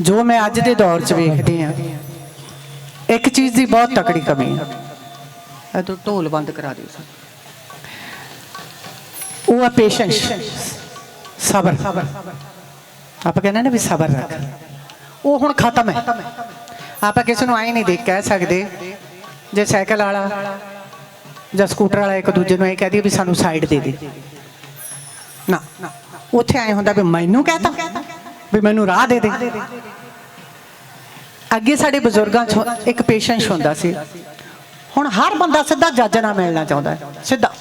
ਜੋ ਮੈਂ ਅੱਜ ਦੇ ਦੌਰ 'ਚ ਵੇਖਦੀ ਆ ਇੱਕ ਚੀਜ਼ ਦੀ ਬਹੁਤ ਤਕੜੀ ਕਮੀ ਹੈ। ਇਹ ਤੋਂ ਢੋਲ ਬੰਦ ਕਰਾ ਦਿਓ ਸਰ। ਉਹ ਆ ਪੇਸ਼ੈਂਸ ਸਬਰ। ਆਪਾਂ ਕਹਿੰਦੇ ਨੇ ਵੀ ਸਬਰ ਰੱਖ। ਉਹ ਹੁਣ ਖਤਮ ਹੈ। ਆਪਾਂ ਕਿਸੇ ਨੂੰ ਆਈ ਨਹੀਂ ਦੇਖ ਕਹਿ ਸਕਦੇ ਜੇ ਸਾਈਕਲ ਵਾਲਾ ਜਾਂ ਸਕੂਟਰ ਵਾਲਾ ਇੱਕ ਦੂਜੇ ਨੂੰ ਇਹ ਕਹਿ ਦਈਏ ਵੀ ਸਾਨੂੰ ਸਾਈਡ ਦੇ ਦੇ। ਨਾ। ਉੱਥੇ ਆਏ ਹੁੰਦਾ ਵੀ ਮੈਨੂੰ ਕਹਤਾ ਵੀ ਮੈਨੂੰ ਰਾਹ ਦੇ ਦੇ। ਅੱਗੇ ਸਾਡੇ ਬਜ਼ੁਰਗਾਂ 'ਚ ਇੱਕ ਪੇਸ਼ੈਂਸ ਹੁੰਦਾ ਸੀ। ਹੁਣ ਹਰ ਬੰਦਾ ਸਿੱਧਾ ਜੱਜ ਨਾਲ ਮਿਲਣਾ ਚਾਹੁੰਦਾ ਹੈ। ਸਿੱਧਾ।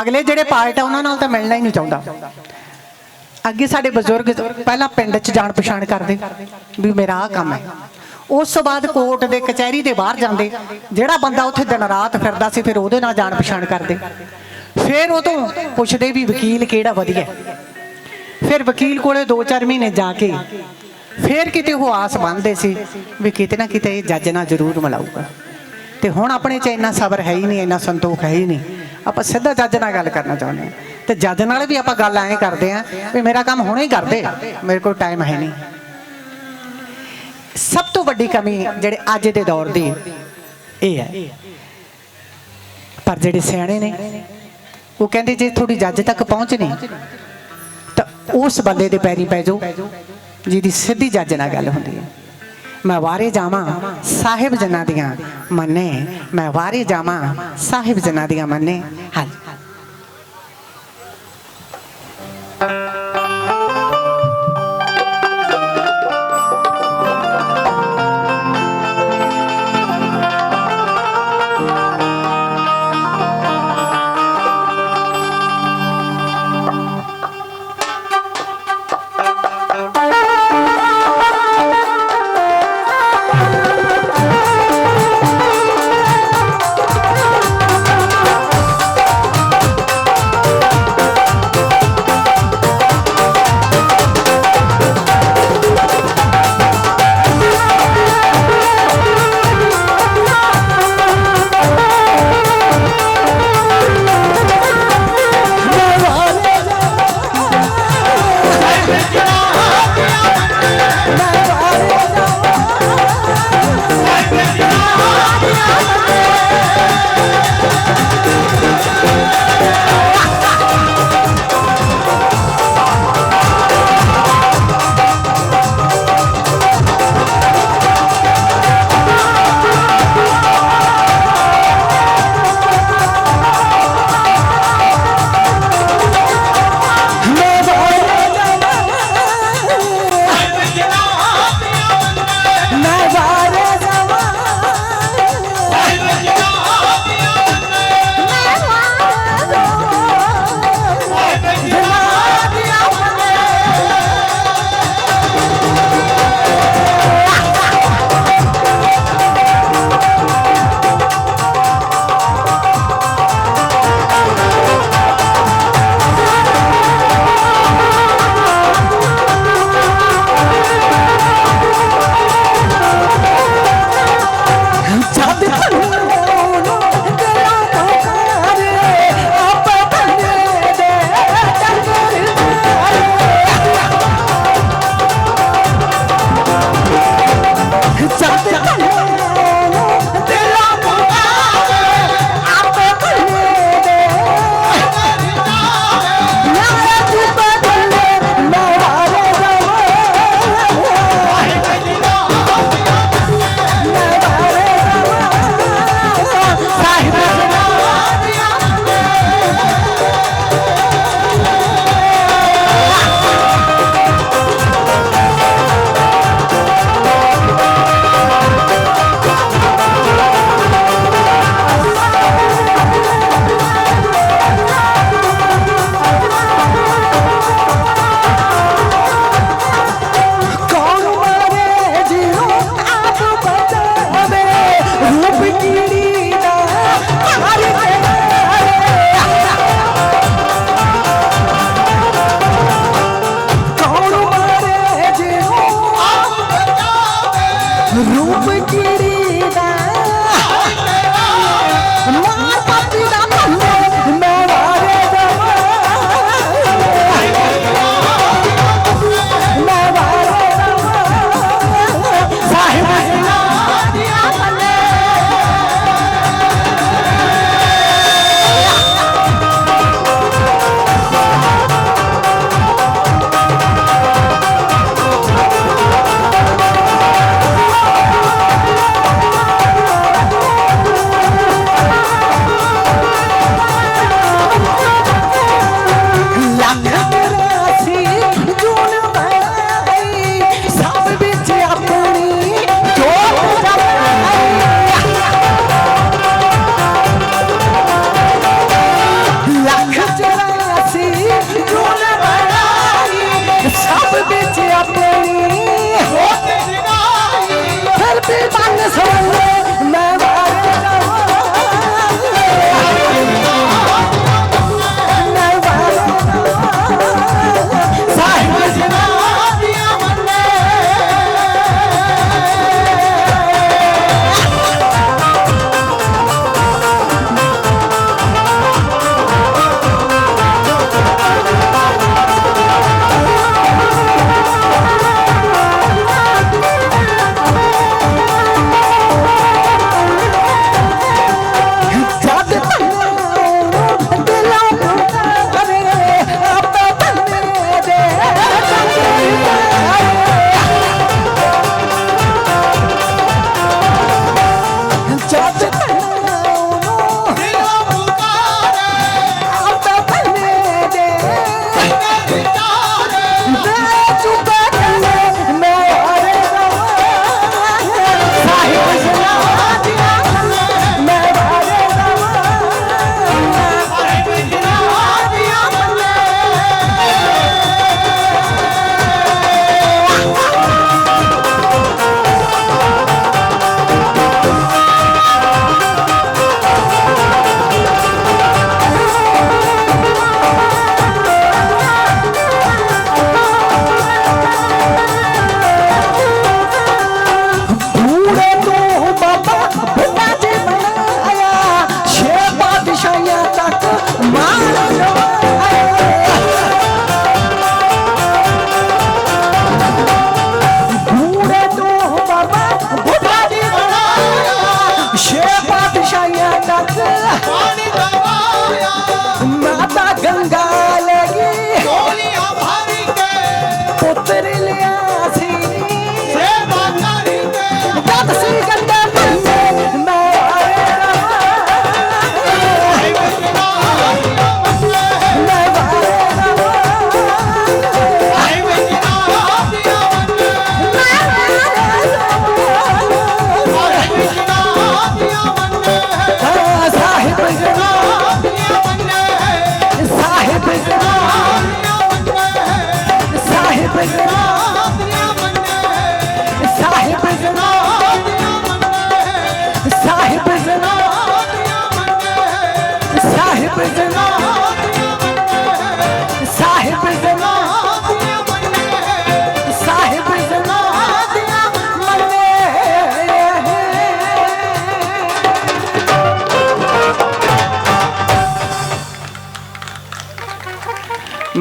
ਅਗਲੇ ਜਿਹੜੇ ਪਾਰਟ ਆ, ਉਹਨਾਂ ਨਾਲ ਤਾਂ ਮਿਲਣਾ ਹੀ ਨਹੀਂ ਚਾਹੁੰਦਾ। ਅੱਗੇ ਸਾਡੇ ਬਜ਼ੁਰਗ ਪਹਿਲਾਂ ਪਿੰਡ 'ਚ ਜਾਣ ਪਛਾਣ ਕਰਦੇ, ਵੀ ਮੇਰਾ ਆਹ ਕੰਮ ਹੈ। ਉਸ ਤੋਂ ਬਾਅਦ ਕੋਰਟ ਦੇ ਕਚਹਿਰੀ ਦੇ ਬਾਹਰ ਜਾਂਦੇ, ਜਿਹੜਾ ਬੰਦਾ ਉੱਥੇ ਦਿਨ ਰਾਤ ਫਿਰਦਾ ਸੀ, ਫਿਰ ਉਹਦੇ ਨਾਲ ਜਾਣ ਪਛਾਣ ਕਰਦੇ। ਫਿਰ ਉਹ ਤੋਂ ਪੁੱਛਦੇ ਵੀ ਵਕੀਲ ਕਿਹੜਾ ਵਧੀਆ ਫਿਰ ਵਕੀਲ ਕੋਲੇ 2-4 ਮਹੀਨੇ ਜਾ ਕੇ ਫਿਰ ਕਿਤੇ ਉਹ ਆਸ ਬੰਨਦੇ ਸੀ ਵੀ ਕਿਤੇ ਨਾ ਕਿਤੇ ਇਹ ਜੱਜ ਨਾਲ ਜ਼ਰੂਰ ਮਿਲਾਊਗਾ। ਤੇ ਹੁਣ ਆਪਣੇ 'ਚ ਇੰਨਾ ਸਬਰ ਹੈ ਹੀ ਨਹੀਂ, ਇੰਨਾ ਸੰਤੋਖ ਹੈ ਹੀ ਨਹੀਂ। ਆਪਾਂ ਸਿੱਧਾ ਜੱਜ ਨਾਲ ਗੱਲ ਕਰਨਾ ਚਾਹੁੰਦੇ ਹਾਂ। ਤੇ ਜੱਜ ਨਾਲ ਵੀ ਆਪਾਂ ਗੱਲ ਐਂ ਕਰਦੇ ਆਂ ਵੀ ਮੇਰਾ ਕੰਮ ਹੁਣੇ ਹੀ ਕਰਦੇ ਮੇਰੇ ਕੋਲ ਟਾਈਮ ਹੈ ਨਹੀਂ। ਸਭ ਤੋਂ ਵੱਡੀ ਕਮੀ ਜਿਹੜੇ ਅੱਜ ਦੇ ਦੌਰ ਦੀ ਇਹ ਹੈ। ਪਰ ਜਿਹੜੇ ਸਿਆਣੇ ਨੇ, ਉਹ ਕਹਿੰਦੇ ਜੇ ਤੁਹਾਡੀ ਜੱਜ ਤੱਕ ਪਹੁੰਚਣੀ ਤਾਂ ਉਸ ਬੰਦੇ ਦੇ ਪੈਰੀ ਪੈ ਜਾਓ। ਜਿਹਦੀ ਸਿੱਧੀ ਜੱਜ ਨਾਲ ਗੱਲ ਹੁੰਦੀ ਹੈ। ਮੈਂ ਵਾਰੇ ਜਾਵਾਂ, ਸਾਹਿਬ ਜਨਾਂ ਦੀਆਂ ਮੰਨੇ। ਮੈਂ ਵਾਰੇ ਜਾਵਾਂ, ਸਾਹਿਬ ਜਨਾਂ ਦੀਆਂ ਮੰਨੇ। ਹਾਂ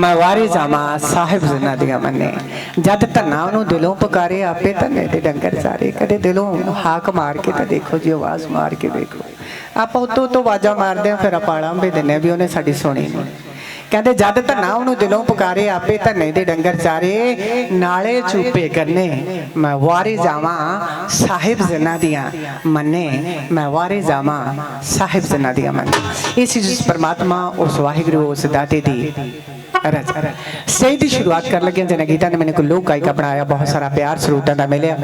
ਮੈਂ ਵਾਰੀ ਜਾਮਾ ਸਾਹਿਬ ਜਨਾ ਦੀਆਂ ਮੰਨੇ। ਜਦ ਧੰਨਾ ਉਹਨੂੰ ਦਿਲੋਂ ਪੁਕਾਰੇ, ਆਪੇ ਧੰਨੇ ਦੇ ਡੰਗਰ ਸਾਰੇ ਕਦੇ ਦਿਲੋਂ ਹਾਕ ਮਾਰ ਕੇ ਤਾਂ ਦੇਖੋ ਜੀ, ਆਵਾਜ਼ ਮਾਰ ਕੇ ਦੇਖੋ। ਆਪਾਂ ਉਤੋਂ ਤੋਂ ਆਵਾਜ਼ਾਂ ਮਾਰਦੇ ਆ ਫਿਰ ਆਪਾਂ ਆਲੰਬੇ ਦਿੰਦੇ ਹਾਂ ਵੀ ਉਹਨੇ ਸਾਡੀ ਸੁਣੀ ਨਹੀਂ ਕਹਿੰਦੇ, ਜਦ ਧੰਨਾ ਉਹਨੂੰ ਦਿਲੋਂ ਪੁਕਾਰੇ, ਆਪੇ ਧੰਨੇ ਦੇ ਡੰਗਰ ਚਾਰੇ, ਨਾਲੇ ਚੂਪੇ ਕਰਨੇ। ਮੈਂ ਵਾਰੇ ਜਾਵਾਂ, ਸਾਹਿਬ ਜਨਾ ਦੀਆਂ ਮੰਨੇ। ਮੈਂ ਵਾਰੇ ਜਾਵਾਂ, ਸਾਹਿਬ ਜਨਾ ਦੀਆਂ ਮੰਨੇ। ਇਸ ਚੀਜ਼ ਪਰਮਾਤਮਾ ਉਸ ਵਾਹਿਗੁਰੂ, ਉਸ ਦਾਤੇ ਦੀ ਰਜ ਸਹੀ ਦੀ ਸ਼ੁਰੂਆਤ ਕਰਨ ਲੱਗੇ ਜਨ ਗੀਤਾ ਨੇ ਮੈਨੂੰ ਕੋ ਲੋਕ ਗਾਇਕਾ ਬਣਾਇਆ, ਬਹੁਤ ਸਾਰਾ ਪਿਆਰ ਸਰੂਟਾਂ ਦਾ ਮਿਲਿਆ।